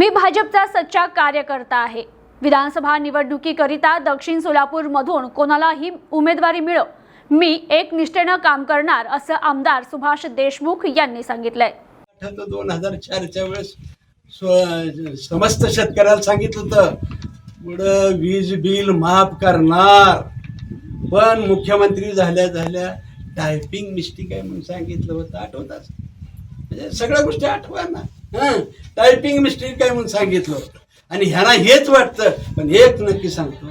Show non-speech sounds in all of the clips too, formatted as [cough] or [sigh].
मी भाजपचा सच्चा कार्यकर्ता आहे. विधानसभा निवडणुकीकरिता दक्षिण सोलापूरमधून कोणालाही उमेदवारी मिळो मी एक निष्ठेनं काम करणार असं आमदार सुभाष देशमुख यांनी सांगितलंय. दोन हजार चारच्या वेळेस समस्त शेतकऱ्याला सांगितलं होतं पुढं वीज बिल माफ करणार. पण मुख्यमंत्री झाल्या झाल्या टायपिंग मिस्टेक आहे म्हणून सांगितलं होतं आठवतात म्हणजे सगळ्या गोष्टी आठवा ना. टायपिंग मिस्टेक काय म्हणून सांगितलं आणि ह्यांना हेच वाटतं पण एक नक्की सांगतो.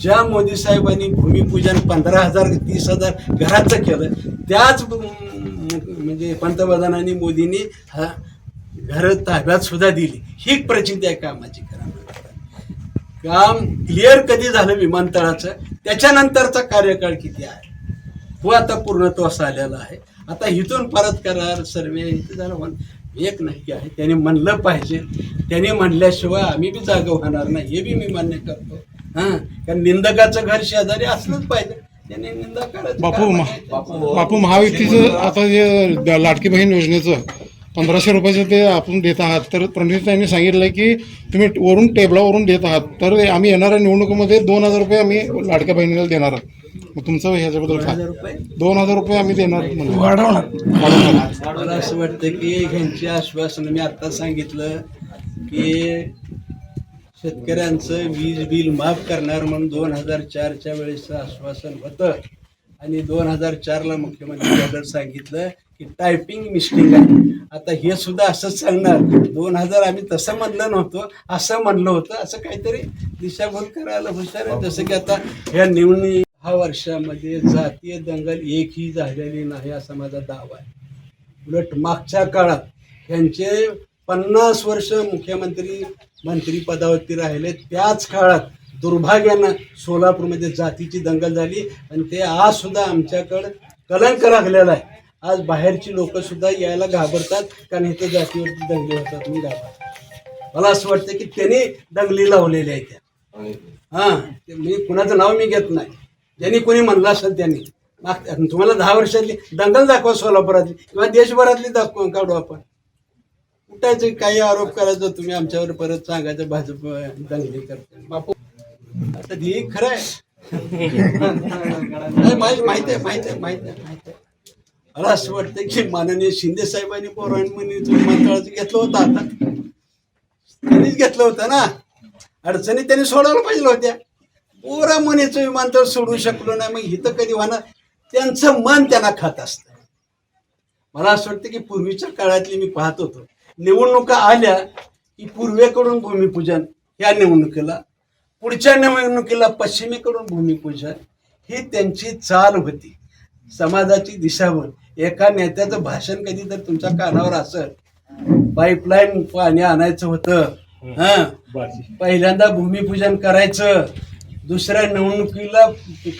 ज्या मोदी साहेबांनी भूमिपूजन पंधरा हजार तीस हजार घराचं केलं त्याच म्हणजे पंतप्रधानांनी मोदींनी हा घरं ताब्यात सुद्धा दिली. ही प्रचिती आहे कामाची. करा काम क्लिअर कधी झालं विमानतळाचं? त्याच्यानंतरचा कार्यकाळ किती आहे? तो आता पूर्णत्वास आलेला आहे. आता इथून परत करार सर्वे झालं. एक नक्की आहे. त्याने म्हणलं पाहिजे. त्याने म्हणल्याशिवाय आम्ही बी जागा होणार नाही. हे बी मी मान्य करतो. हां. कारण निंदकाचं घर शेजारी असलंच पाहिजे. त्याने निंदा करायचं बापू महा- आहे. बापू महायुतीचं आता जे द- लाडकी बहीण योजनेचं पंधराशे रुपयाचं ते आपण देत आहात. तर प्रणितांनी सांगितलं की तुम्ही वरून टेबलावरून देत आहात. तर ते आम्ही येणाऱ्या निवडणुकीमध्ये दोन हजार रुपये आम्ही लाडक्या बहिणीला देणार आहोत. मग तुमचं ह्याच्याबद्दल दोन हजार काय रुपये. दोन हजार रुपये आम्ही देणार म्हणून वाढवणार. मला असं वाटतं की ह्यांची आश्वासन मी आता सांगितलं की शेतकऱ्यांचं वीज बिल माफ करणार म्हणून दोन हजार चारच्या वेळेचं आश्वासन होतं. आणि दोन हजार चारला मुख्यमंत्री दादा सांगितलं की टायपिंग मिस्टेक आहे. आता हे सुद्धा असंच सांगणार. दोन हजार आम्ही तसं म्हणलं नव्हतं असं म्हणलं होतं. असं काहीतरी दिशाभूल करायला हुशार आहे. जसं की आता ह्या निवडणुकी दहा वर्षामध्ये जातीय दंगल एकही झालेली नाही असा माझा दावा आहे. उलट मागच्या काळात यांचे पन्नास वर्ष मुख्यमंत्री मंत्रिपदावरती राहिले त्याच काळात दुर्भाग्यानं सोलापूरमध्ये जातीची दंगल झाली आणि ते आज सुद्धा आमच्याकडं कलंक लागलेला आहे. आज बाहेरची लोक सुद्धा यायला घाबरतात कारण इथं जातीवरती दंगली होतात म्हणून घाबरतात. मला असं वाटतं की त्यांनी दंगली लावलेल्या आहेत त्या. हां ते मी कुणाचं नाव मी घेत नाही. ज्यांनी कोणी म्हणलं असेल त्यांनी. माग तुम्हाला दहा वर्षातली दंगल दाखवा सोलापुरातली किंवा देशभरातली दाखवा काढू आपण. कुठायचं काही आरोप करायचं तुम्ही आमच्यावर परत सांगायचं भाजप दंगली करते. बापू आता हे खरं आहे. [laughs] माहीत माहिती आहे माहिती आहे माहिती आहे माहिती आहे. मला असं वाटतं की माननीय शिंदे साहेबांनी पोरांनी विमानतळाचं घेतलं होतं आता त्यांनीच घेतलं होतं ना. अडचणी त्यांनी सोडवलं पाहिजे होत्या. पोरा मनीचं विमानतळ सोडू शकलो नाही. मग इथं कधी होणार? त्यांचं मन त्यांना खात असतं. मला असं वाटतं की पूर्वीच्या काळातली मी पाहत होतो. निवडणुका आल्या की पूर्वेकडून भूमिपूजन या निवडणुकीला पुढच्या निवडणुकीला पश्चिमेकडून भूमिपूजन ही त्यांची चाल होती. समाजाची दिशाभूल. एका नेत्याचं भाषण कधी तर तुमच्या कानावर असं पाईपलाईन पाणी आणायचं होतं. हा. पहिल्यांदा भूमिपूजन करायचं. दुसऱ्या निवडणुकीला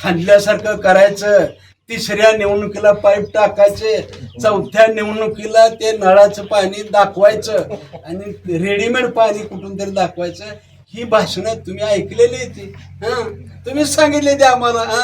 खांदल्यासारखं करायचं तिसऱ्या निवडणुकीला पाईप टाकायचे चौथ्या निवडणुकीला ते नळाचं पाणी दाखवायचं आणि रेडीमेड पाणी कुठून तरी दाखवायचं ही भाषणं तुम्ही ऐकलेली ती. हा? तुम्हीच सांगितले ते आम्हाला हा?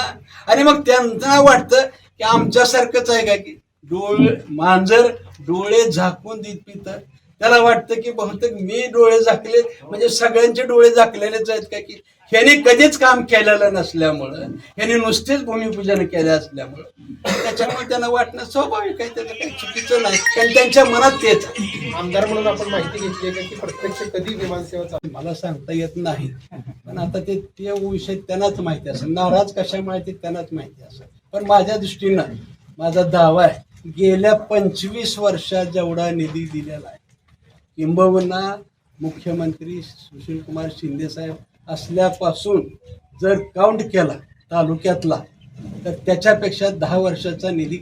आणि मग त्यांना वाटतं की आमच्यासारखंच आहे का की डोळे मांजर डोळे झाकून देत पितं. त्याला वाटतं की बहुतेक मी डोळे झाकले म्हणजे सगळ्यांचे डोळे झाकलेलेच आहेत का की ह्याने कधीच काम केलेलं नसल्यामुळं ह्याने नुसतेच भूमिपूजन केले असल्यामुळं त्याच्यामुळे त्यांना वाटणं स्वाभाविक आहे त्याचं काही चुकीचं नाही. कारण त्यांच्या मनात तेच. आमदार म्हणून आपण माहिती घेतली आहे का की प्रत्यक्ष कधी विमानसेवा चालू मला सांगता येत नाही पण आता ते ते विषय त्यांनाच माहिती असेल. नाराज कशामुळे ते त्यांनाच माहिती असेल. पण माझ्या दृष्टीनं माझा दावा आहे गेल्या पंचवीस वर्षात जेवढा निधी दिलेला आहे किंबहुना मुख्यमंत्री सुशीलकुमार शिंदे साहेब असल्यापासून जर काउंट केला तालुक्यातला तर त्याच्यापेक्षा दहा वर्षाचा निधी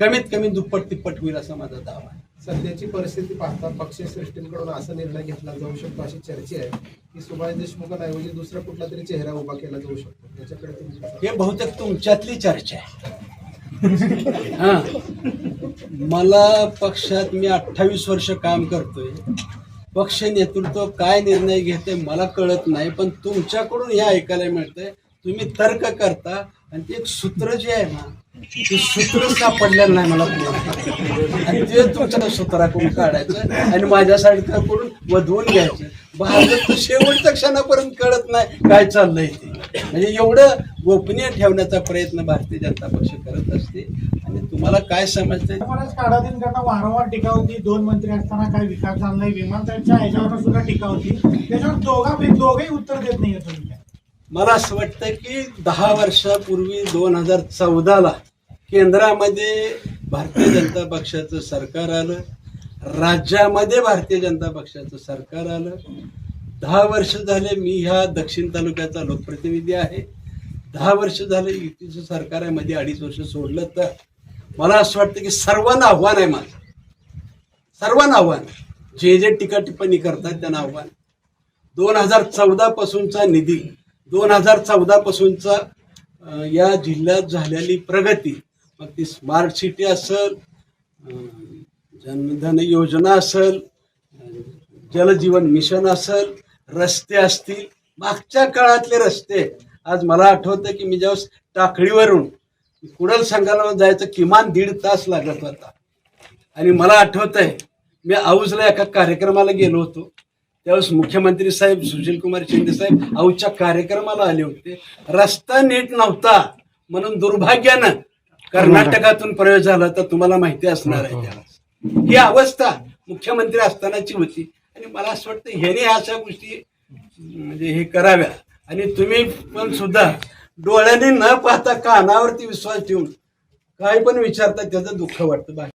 कमीत कमी दुप्पट तिप्पट होईल असा माझा दावा आहे. सध्याची परिस्थिती पाहता पक्षश्रेष्ठींकडून असा निर्णय घेतला जाऊ शकतो अशी चर्चा आहे की सुभाष देशमुखांऐवजी दुसरा कुठला तरी चेहरा उभा केला जाऊ शकतो. त्याच्याकडे हे बहुतेक तुमच्यातली चर्चा आहे. [laughs] हा. मला पक्षात मी अठ्ठावीस वर्ष काम करतोय. पक्ष नेतृत्व काय निर्णय घेते मला कळत नाही पण तुमच्याकडून हे ऐकायला मिळतंय. तुम्ही तर्क करता आणि ते एक सूत्र जे आहे ना ते सूत्र सापडलेलं नाही मला आणि ते तुमच्या सूत्राकडून काढायचं आणि माझ्या करून वधवून घ्यायचं. भाजप शेवटच्या क्षणापर्यंत कळत नाही काय चाललंय ते. म्हणजे एवढं गोपनीय ठेवण्याचा प्रयत्न भारतीय जनता पक्ष करत असते. आणि तुम्हाला काय समजतंय? त्यामुळेच काढादींकडनं वारंवार टीका होती? दोन मंत्री असताना काय विकास झाला नाही. विमानतळच्या ह्याच्यावर सुद्धा टीका होती. त्याच्यावर दोघा दोघेही उत्तर देत तुम्ही. मला असं वाटतं की दहा वर्षापूर्वी दोन हजार चौदाला केंद्रामध्ये भारतीय जनता पक्षाचं सरकार आलं. राज्यामध्ये भारतीय जनता पक्षाचं सरकार आलं. दहा वर्ष झाले मी ह्या दक्षिण तालुक्याचा लोकप्रतिनिधी आहे. दहा वर्ष झाले युतीचं सरकार आहे. मध्ये अडीच वर्ष सोडलं तर मला असं वाटतं की सर्वांना आव्हान आहे माझं. सर्वांना आव्हान जे जे टीका टिप्पणी करतात त्यांना आव्हान दोन हजार चौदा पासूनचा निधी दोन हजार चौदा पासूनचा या जिल्ह्यात झालेली प्रगती मग ती स्मार्ट सिटी असेल जनधन योजना असेल जलजीवन मिशन असेल रस्ते असतील मागच्या काळातले रस्ते. आज मला आठवतं की मी ज्यावेळेस टाकळीवरून कुडल संघाला जायचं किमान दीड तास लागत होता. आणि मला आठवत आहे मी आऊजला एका कार्यक्रमाला गेलो होतो. त्यावेळेस मुख्यमंत्री साहेब सुशील कुमार शिंदे साहेब आऊच्या कार्यक्रमाला आले होते. रस्ता नीट नव्हता म्हणून दुर्भाग्यानं कर्नाटकातून प्रवेश झाला तर तुम्हाला माहिती असणार आहे त्याला ही अवस्था मुख्यमंत्री असतानाची होती. आणि मला असं वाटतं ह्याने अशा गोष्टी म्हणजे हे कराव्या. आणि तुम्ही पण सुद्धा डोळ्याने न पाहता कानावरती विश्वास ठेवून काय पण विचारतात त्याचं दुःख वाटतं. बाकी